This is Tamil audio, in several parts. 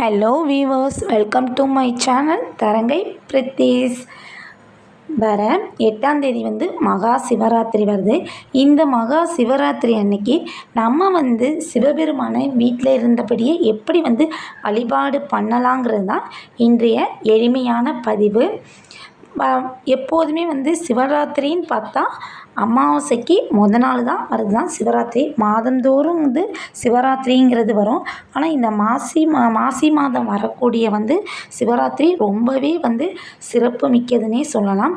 Hello viewers welcome to my channel தரங்கை பிரித்தீஸ் வர எட்டாம் தேதி வந்து மகா சிவராத்திரி வருது. இந்த மகா சிவராத்திரி அன்னைக்கு நம்ம வந்து சிவபெருமானை வீட்டில் இருந்தபடியே எப்படி வந்து வழிபாடு பண்ணலாங்கிறது தான் இன்றைய எளிமையான பதிவு. எப்போதுமே வந்து சிவராத்திரின்னு பார்த்தா அமாவாசைக்கு முத நாள் தான் வருது. தான் சிவராத்திரி. மாதந்தோறும் வந்து சிவராத்திரிங்கிறது வரும். ஆனால் இந்த மாசி மா மாசி மாதம் வரக்கூடிய வந்து சிவராத்திரி ரொம்பவே வந்து சிறப்பு மிக்கதுன்னே சொல்லலாம்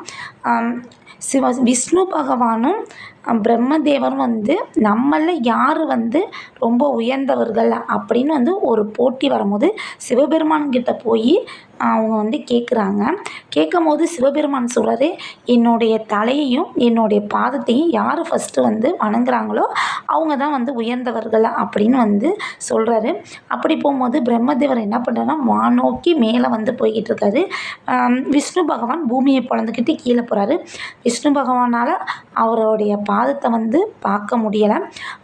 சிவ விஷ்ணு பகவானும் பிரம்மதேவரும் வந்து நம்மளில் யார் வந்து ரொம்ப உயர்ந்தவர்கள் அப்படின்னு வந்து ஒரு போட்டி வரும்போது சிவபெருமான்கிட்ட போய் அவங்க வந்து கேட்குறாங்க கேட்கும் போது சிவபெருமான் சொல்கிறாரு என்னுடைய தலையையும் என்னுடைய பாதத்தையும் யார் ஃபஸ்ட்டு வந்து வணங்குறாங்களோ அவங்க தான் வந்து உயர்ந்தவர்கள் அப்படின்னு வந்து சொல்கிறாரு அப்படி போகும்போது பிரம்மதேவர் என்ன பண்ணுறாருன்னா வானோக்கி மேலே வந்து போய்கிட்டு இருக்காரு. விஷ்ணு பகவான் பூமியை பிறந்துக்கிட்டு கீழே போகிறாரு விஷ்ணு பகவானால் அவருடைய பாதத்தை வந்து பார்க்க முடியலை.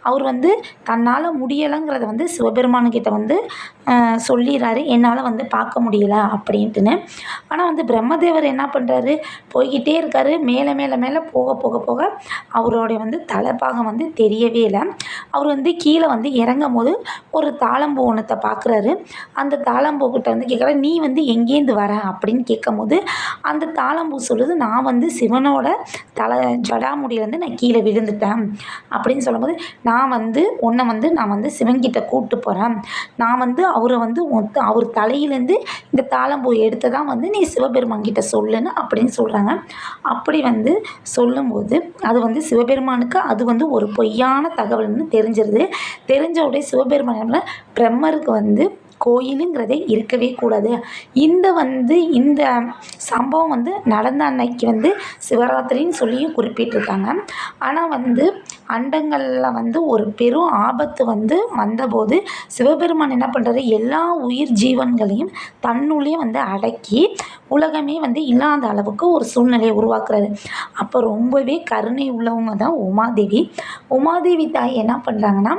அவர் வந்து தன்னால் முடியலைங்கிறத வந்து சிவபெருமானுக்கிட்ட வந்து சொல்லிடுறாரு என்னால் வந்து பார்க்க முடியல அப்படின்ட்டுன்னு. ஆனால் வந்து பிரம்மதேவர் என்ன பண்ணுறாரு போய்கிட்டே இருக்காரு. மேலே மேலே மேலே போக போக போக அவருடைய வந்து தலைப்பாகம் வந்து தெரியவே இல்லை. அவர் வந்து கீழே வந்து இறங்கும் போது ஒரு தாளம்பூ ஒன்றத்தை பார்க்குறாரு அந்த தாளம்பூ கிட்ட வந்து கேட்குற நீ வந்து எங்கேருந்து வர? அப்படின்னு கேட்கும் போது அந்த தாளம்பூ சொல்லுது நான் வந்து சிவனோட தலை ஜடாமுடியிலேருந்து நான் கீழே விழுந்துட்டேன் அப்படின்னு சொல்லும்போது நான் வந்து உன்னை வந்து நான் வந்து சிவன்கிட்ட கூப்பிட்டு போகிறேன் நான் வந்து அவரை வந்து ஒத்து அவர் தலையிலேருந்து இந்த தாளம்பூ எடுத்து தான் வந்து நீ சிவபெருமான் கிட்ட சொல்லுன்னு அப்படின்னு சொல்கிறாங்க அப்படி வந்து சொல்லும்போது அது வந்து சிவபெருமானுக்கு அது வந்து ஒரு பொய்யான தகவல்னு தெரிஞ்சிருது. தெரிஞ்ச உடனே சிவபெருமான் பிரம்மருக்கு வந்து கோயிலுங்கிறதே இருக்கவே கூடாது. இந்த வந்து இந்த சம்பவம் வந்து நடந்த அன்னைக்கு வந்து சிவராத்திரின்னு சொல்லியும் குறிப்பிட்டிருக்காங்க. ஆனால் வந்து அண்டங்களில் வந்து ஒரு பெரும் ஆபத்து வந்து வந்தபோது சிவபெருமான் என்ன பண்ணுறாரு எல்லா உயிர் ஜீவன்களையும் தன்னுள்ளே வந்து அடக்கி உலகமே வந்து இல்லாத அளவுக்கு ஒரு சூழ்நிலையை உருவாக்குறாரு. அப்போ ரொம்பவே கருணை உள்ளவங்க தான் உமாதேவி. உமாதேவி தாய் என்ன பண்ணுறாங்கன்னா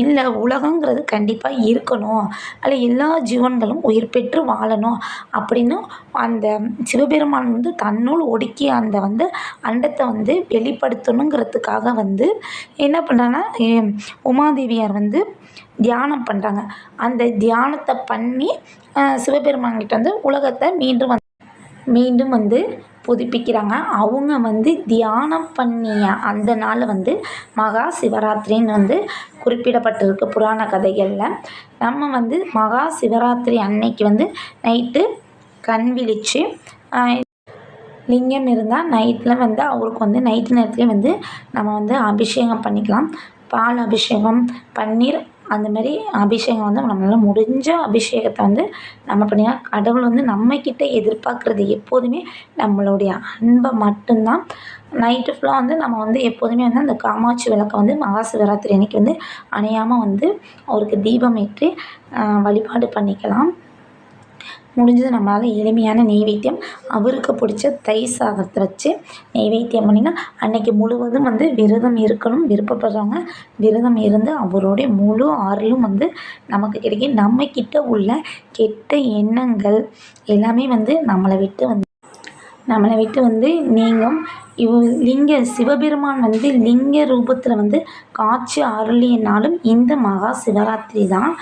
இல்லை உலகங்கிறது கண்டிப்பாக இருக்கணும். அதில் எல்லா ஜீவன்களும் உயிர் பெற்று வாழணும். அப்படின்னு அந்த சிவபெருமான் வந்து தன்னுள் ஒடுக்கி அந்த வந்து அண்டத்தை வந்து வெளிப்படுத்தணுங்கிறதுக்காக வந்து என்ன பண்ணுறாங்கன்னா உமாதேவியார் வந்து தியானம் பண்ணுறாங்க அந்த தியானத்தை பண்ணி சிவபெருமான்கிட்ட சிவபெருமான் கிட்ட வந்து உலகத்தை மீண்டும் வந்து மீண்டும் வந்து புதுப்பிக்கிறாங்க. அவங்க வந்து தியானம் பண்ணிய அந்த நாள் வந்து மகா சிவராத்திரின்னு வந்து குறிப்பிடப்பட்டிருக்கு புராண கதைகளில். நம்ம வந்து மகா சிவராத்திரி அன்னைக்கு வந்து நைட்டு கண் விழித்து லிங்கம் இருந்தால் நைட்டில் வந்து அவருக்கு வந்து நைட்டு நேரத்துலேயே வந்து நம்ம வந்து அபிஷேகம் பண்ணிக்கலாம். பால் அபிஷேகம் பன்னீர் அந்த மாதிரி அபிஷேகம் வந்து நம்மளால் முடிஞ்ச அபிஷேகத்தை வந்து நம்ம பண்ணிக்கலாம். கடவுள் வந்து நம்மக்கிட்ட எதிர்பார்க்குறது எப்போதுமே நம்மளுடைய அன்பை மட்டும்தான். நைட்டு ஃபுல்லாக வந்து நம்ம வந்து எப்போதுமே வந்து அந்த காமாட்சி விளக்கை வந்து மகா சிவராத்திரி அன்னைக்கு வந்து அணையாமல் வந்து அவருக்கு தீபம் ஏற்றி வழிபாடு பண்ணிக்கலாம். முடிஞ்சது நம்மளால் எளிமையான நெய்வேத்தியம் அவருக்கு பிடிச்ச தயிர் சாதத்தை வச்சு நெய்வேத்தியம் பண்ணினா அன்னைக்கு முழுவதும் வந்து விரதம் இருக்கணும் விருப்பப்படுறவங்க விரதம் இருந்து அவருடைய முழு ஆறலும் வந்து நமக்கு கிடைக்கும் நம்மக்கிட்ட உள்ள கெட்ட எண்ணங்கள் எல்லாமே வந்து நம்மளை விட்டு வந்து நம்மளை விட்டு வந்து நீங்கும். இவ் லிங்க சிவபெருமான் வந்து லிங்க ரூபத்தில் வந்து காட்சி அருளியனாலும் இந்த மகா சிவராத்திரி தான்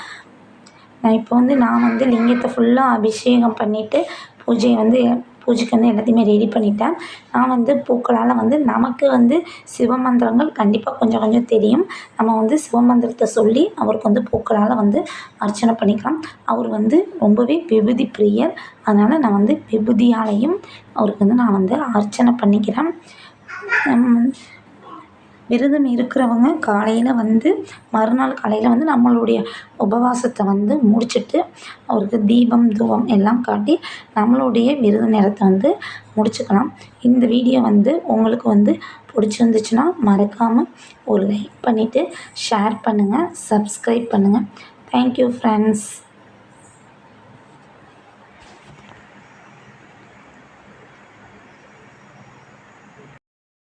நான் இப்போ வந்து நான் வந்து லிங்கத்தை ஃபுல்லாக அபிஷேகம் பண்ணிவிட்டு பூஜையை வந்து பூஜைக்கு வந்து எல்லாத்தையுமே ரெடி பண்ணிட்டேன். நான் வந்து பூக்களால் வந்து நமக்கு வந்து சிவமந்திரங்கள் கண்டிப்பாக கொஞ்சம் கொஞ்சம் தெரியும். நம்ம வந்து சிவமந்திரத்தை சொல்லி அவருக்கு வந்து பூக்களால் வந்து அர்ச்சனை பண்ணிக்கலாம். அவர் வந்து ரொம்பவே விபூதி பிரியர். அதனால் நான் வந்து விபூதியாலையும் அவருக்கு வந்து நான் வந்து அர்ச்சனை பண்ணிக்கிறேன். விரதம் இருக்கிறவங்க காலையில் வந்து மறுநாள் காலையில் வந்து நம்மளுடைய உபவாசத்தை வந்து முடிச்சிட்டு அவருக்கு தீபம் தூபம் எல்லாம் காட்டி நம்மளுடைய விரத நேரத்தை வந்து முடிச்சுக்கலாம். இந்த வீடியோ வந்து உங்களுக்கு வந்து பிடிச்சிருந்துச்சுன்னா மறக்காமல் ஒரு லைக் பண்ணிவிட்டு ஷேர் பண்ணுங்கள் சப்ஸ்கிரைப் பண்ணுங்கள் தேங்க்யூ ஃப்ரெண்ட்ஸ்